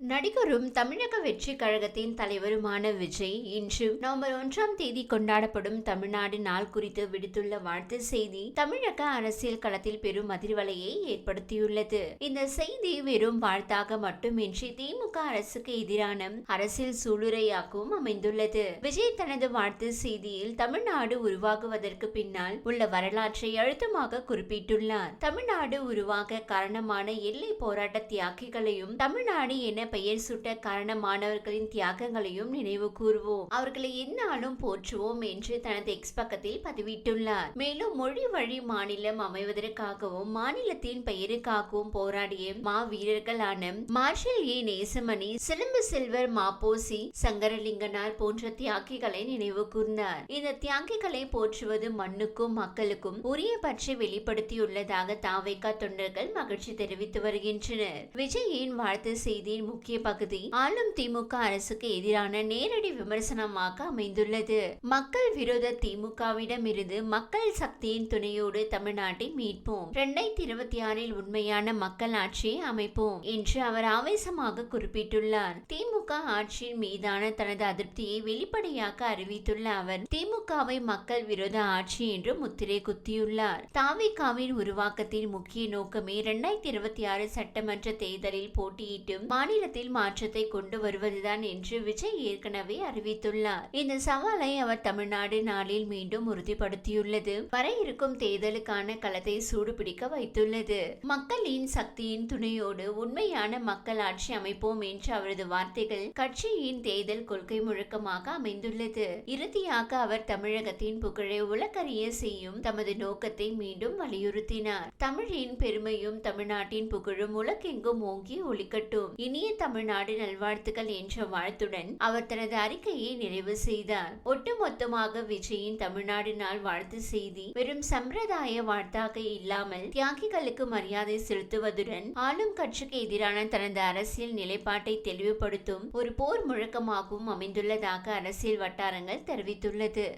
நடிகரும் தமிழக வெற்றி கழகத்தின் தலைவருமான விஜய் இன்று நவம்பர் ஒன்றாம் தேதி கொண்டாடப்படும் தமிழ்நாடு நாள் குறித்து விடுத்துள்ள வாழ்த்து செய்தி தமிழக அரசியல் களத்தில் பெரும் அதிர்வலையை ஏற்படுத்தியுள்ளது. இந்த செய்தி வெறும் வாழ்த்தாக மட்டுமின்றி திமுக அரசுக்கு எதிரான அரசியல் சூளுரையாகவும் அமைந்துள்ளது. விஜய் தனது வாழ்த்து செய்தியில் தமிழ்நாடு உருவாகுவதற்கு பின்னால் உள்ள வரலாற்றை அழுத்தமாக குறிப்பிட்டுள்ளார். தமிழ்நாடு உருவாக காரணமான எல்லை போராட்ட தியாகிகளையும் தமிழ்நாடு என பெயர் சூட்ட காரணமானவர்களின் தியாகங்களையும் நினைவு கூறுவோம். அவர்களை என்னாலும் போற்றுவோம் என்று தனது எக்ஸ் பக்கத்தில் பதிவிட்டுள்ளார். மேலும் மொழி வழி மாநிலம் அமைவதற்காகவும் மாநிலத்தின் பெயருக்காகவும் போராடிய மா வீரர்களான மார்ஷல் ஏ. நேசமணி சிலம்பு செல்வர் மாப்போசி சங்கரலிங்கனார் போன்ற தியாகிகளை நினைவு கூர்ந்தார். இந்த தியாகிகளை போற்றுவது மண்ணுக்கும் மக்களுக்கும் உரிய பற்றி வெளிப்படுத்தியுள்ளதாக தாவைக்கா தொண்டர்கள் மகிழ்ச்சி தெரிவித்து வருகின்றனர். விஜயின் வாழ்த்து செய்தியின் முக்கிய பகுதி ஆளும் திமுக அரசுக்கு எதிரான நேரடி விமர்சனமாக அமைந்துள்ளது. மக்கள் விரோத திமுகவிடம் இருந்து மக்கள் சக்தியின் துணையோடு தமிழ்நாட்டை மீட்போம். இரண்டாயிரத்தி இருபத்தி ஆறில் உண்மையான மக்கள் ஆட்சியை அமைப்போம் என்று அவர் ஆவேசமாக குறிப்பிட்டுள்ளார். திமுக ஆட்சியின் மீதான தனது அதிருப்தியை வெளிப்படையாக அறிவித்துள்ள அவர் திமுகவை மக்கள் விரோத ஆட்சி என்று முத்திரை குத்தியுள்ளார். தாவிகாவின் உருவாக்கத்தின் முக்கிய நோக்கமே இரண்டாயிரத்தி இருபத்தி ஆறு சட்டமன்ற தேர்தலில் போட்டியிட்டும் மாநில மாநிலத்தில் மாற்றத்தை கொண்டு வருவதுதான் என்று விஜய் ஏற்கனவே அறிவித்துள்ளார். இந்த சவாலை அவர் தமிழ்நாடு நாளில் மீண்டும் உறுதிப்படுத்தியுள்ளது. வர இருக்கும் தேர்தலுக்கான களத்தை சூடுபிடிக்க வைத்துள்ளது. மக்களின் சக்தியின் துணையோடு உண்மையான மக்கள் ஆட்சி அமைப்போம் என்று அவரது வார்த்தைகள் கட்சியின் தேர்தல் கொள்கை முழக்கமாக அமைந்துள்ளது. இறுதியாக அவர் தமிழகத்தின் புகழை உலகறிய செய்யும் தமது நோக்கத்தை மீண்டும் வலியுறுத்தினார். தமிழின் பெருமையும் தமிழ்நாட்டின் புகழும் உலகெங்கும் ஓங்கி ஒழிக்கட்டும் இனிய தமிழ்நாடு நல்வாழ்த்துக்கள் என்ற வாழ்த்துடன் அவர் தனது அறிக்கையை நிறைவு செய்தார். ஒட்டுமொத்தமாக விஜயின் தமிழ்நாடு நாள் வாழ்த்து செய்தி வெறும் சம்பிரதாய வாழ்த்தாக இல்லாமல் தியாகிகளுக்கு மரியாதை செலுத்துவதுடன் ஆளும் கட்சிக்கு எதிரான தனது அரசியல் நிலைப்பாட்டை தெளிவுபடுத்தும் ஒரு போர் முழக்கமாகவும் அமைந்துள்ளதாக அரசியல் வட்டாரங்கள் தெரிவித்துள்ளது.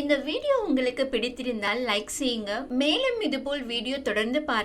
இந்த வீடியோ உங்களுக்கு பிடித்திருந்தால் லைக் செய்யுங்க. மேலும் இதுபோல் வீடியோ தொடர்ந்து பார்க்க